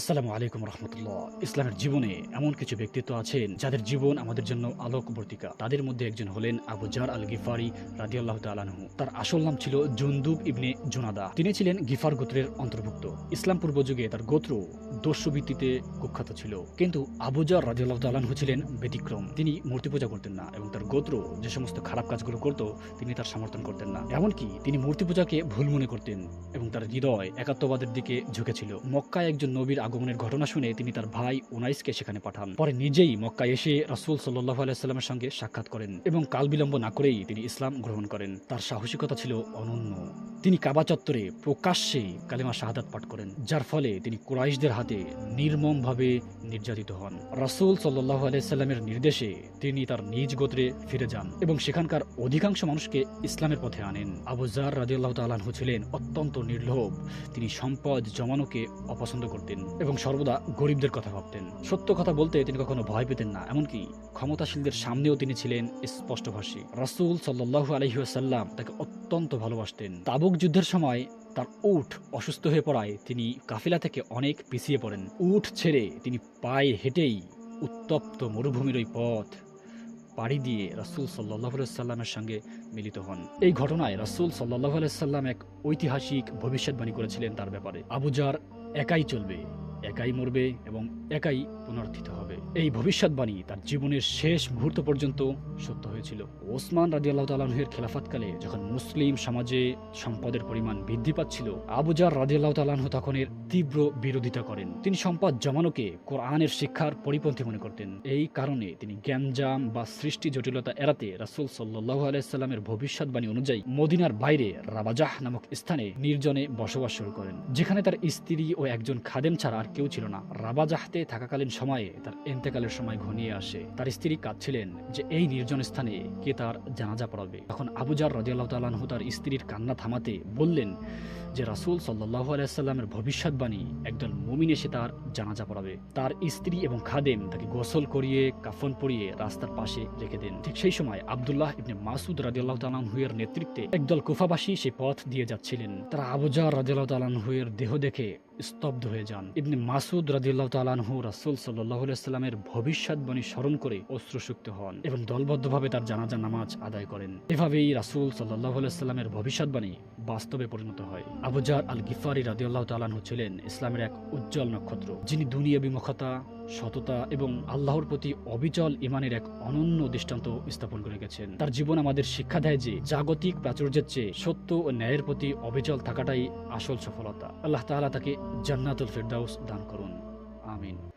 আসসালামু আলাইকুম রহমতুল্লাহ। ইসলামের জীবনে এমন কিছু ব্যক্তিত্ব আছেন যাদের জীবন আমাদের জন্য আলোকবর্তিকা। তাদের মধ্যে একজন হলেন আবু জার আল গিফারি রাদিয়াল্লাহ তালানহু তার আসল নাম ছিল জুন্দুব ইবনে জুনাদা। তিনি ছিলেন গিফার গোত্রের অন্তর্ভুক্ত। ইসলাম পূর্ব যুগে তার গোত্র দস্যু ভিত্তিতে কুখ্যাত ছিল। কিন্তু আবু জার রাদিয়াল্লাহ তালানহু ছিলেন ব্যতিক্রম। তিনি মূর্তি পূজা করতেন না এবং তার গোত্র যে সমস্ত খারাপ কাজগুলো করত, তিনি তার সমর্থন করতেন না। এমনকি তিনি মূর্তি পূজাকে ভুল মনে করতেন এবং তার হৃদয় একাত্মবাদের দিকে ঝুঁকেছিল। মক্কায় একজন নবীর আগমনের ঘটনা শুনে তিনি তার ভাই উনাইসকে সেখানে পাঠান। পরে নিজেই মক্কায় এসে রাসুল সাল্লাহ আলাইস্লামের সঙ্গে সাক্ষাৎ করেন এবং কাল বিলম্ব না করেই তিনি ইসলাম গ্রহণ করেন। তার সাহসিকতা ছিল অনন্য। তিনি কাবা চত্বরে প্রকাশ্যে কালেমা শাহাদাত পাঠ করেন, যার ফলে তিনি কুরাইশদের হাতে নির্মমভাবে নির্যাতিত হন। রাসূল সাল্লাহ আলাইস্লামের নির্দেশে তিনি তার নিজ গোত্রে ফিরে যান এবং সেখানকার অধিকাংশ মানুষকে ইসলামের পথে আনেন। আবু জার রাজিউল্লাহ তালাহু ছিলেন অত্যন্ত নির্লোভ। তিনি সম্পদ জমানোকে অপছন্দ করতেন এবং সর্বদা গরিবদের কথা ভাবতেন। সত্য কথা বলতে তিনি কখনো ভয় পেতেন না, এমনকি ক্ষমতাশীলদের সামনেও তিনি ছিলেন স্পষ্টভাষী। রাসূল সাল্লাহ আলহিহাসাল্লাম তাকে অত্যন্ত ভালোবাসতেন। তাবুক যুদ্ধের সময় তার উঠ অসুস্থ হয়ে পড়ায় তিনি কাফিলা থেকে অনেক পিছিয়ে পড়েন। উঠ ছেড়ে তিনি পায়ে হেঁটেই উত্তপ্ত মরুভূমির ওই পথ পাড়ি দিয়ে রাসুল সাল্লাহ সঙ্গে মিলিত হন। এই ঘটনায় রাসুল সাল্লাহ সাল্লাম এক ঐতিহাসিক ভবিষ্যৎবাণী করেছিলেন তার ব্যাপারে। আবুজার একাই চলবে। একাই মরবে এবং একাই পুনর্থিত হবে। এই ভবিষ্যৎবাণী তার জীবনের শেষ মুহূর্ত পর্যন্ত সত্য হয়েছিল। ওসমান রাজি আল্লাহ তালাহের খেলাফতকালে যখন মুসলিম সমাজে সম্পদের পরিমাণ বৃদ্ধি পাচ্ছিল আবুজার রাজি আল্লাহ তালাহ তখন এর তীব্র বিরোধিতা করেন। তিনি সম্পদ জমানোকে কোরআনের শিক্ষার পরিপন্থী মনে করতেন। এই কারণে তিনি জ্ঞানজাম বা সৃষ্টি জটিলতা এড়াতে রাসুল সাল্লাহ আলাইস্লামের ভবিষ্যৎবাণী অনুযায়ী মদিনার বাইরে রাবাজাহ নামক স্থানে নির্জনে বসবাস শুরু করেন, যেখানে তার স্ত্রী ও একজন খাদেম ছাড়া আর কেউ ছিল না। রাবাজাহতে থাকাকালীন সময়ে তার এন্তেকালের সময় ঘনিয়ে আসে। তার স্ত্রী কাঁদছিলেন যে এই নির্জন স্থানে কে তার জানাজা পড়াবে। তখন আবুজার রাজিয়াল্লাহ তালাহু তার স্ত্রীর কান্না থামাতে বললেন যে রাসুল সাল্লাহ আলাইসাল্লামের ভবিষ্যৎবাণী একদল মুমিন এসে তার জানাজা পড়াবে। তার স্ত্রী এবং খাদেম তাকে গোসল করিয়ে, কাফন পরিয়ে রাস্তার পাশে রেখে দেন। ঠিক সেই সময় আবদুল্লাহ ইবনে মাসুদ রাজিয়াল্লাহ তালাহুয়ের নেতৃত্বে একদল কুফাবাসী সে পথ দিয়ে যাচ্ছিলেন। তারা আবুজার রাজিয়াল্লাহ তালাহুয়ের দেহ দেখে স্তব্ধ হয়ে যান। ইবনে মাসুদ রাজিউল্লাহ তালানহু রাসুল সাল্লাহ সাল্লামের ভবিষ্যৎবাণী স্মরণ করে অস্ত্রসুক্ত হন এবং দলবদ্ধভাবে তার জানাজা নামাজ আদায় করেন। এভাবেই রাসুল সাল্লাহ সাল্লামের ভবিষ্যৎবাণী বাস্তবে পরিণত হয়। আবুজার আল গিফারি রাজিউল্লাহ তালানহু ছিলেন ইসলামের এক উজ্জ্বল নক্ষত্র, যিনি দুনিয়া বিমুখতা সততা এবং আল্লাহর প্রতি অবিচল ইমানের এক অনন্য দৃষ্টান্ত স্থাপন করে গেছেন। তার জীবন আমাদের শিক্ষা দেয় যে জাগতিক প্রাচুর্যের চেয়ে সত্য ও ন্যায়ের প্রতি অবিচল থাকাটাই আসল সফলতা। আল্লাহ তাআলা তাকে জান্নাতুল ফেরদাউস দান করুন।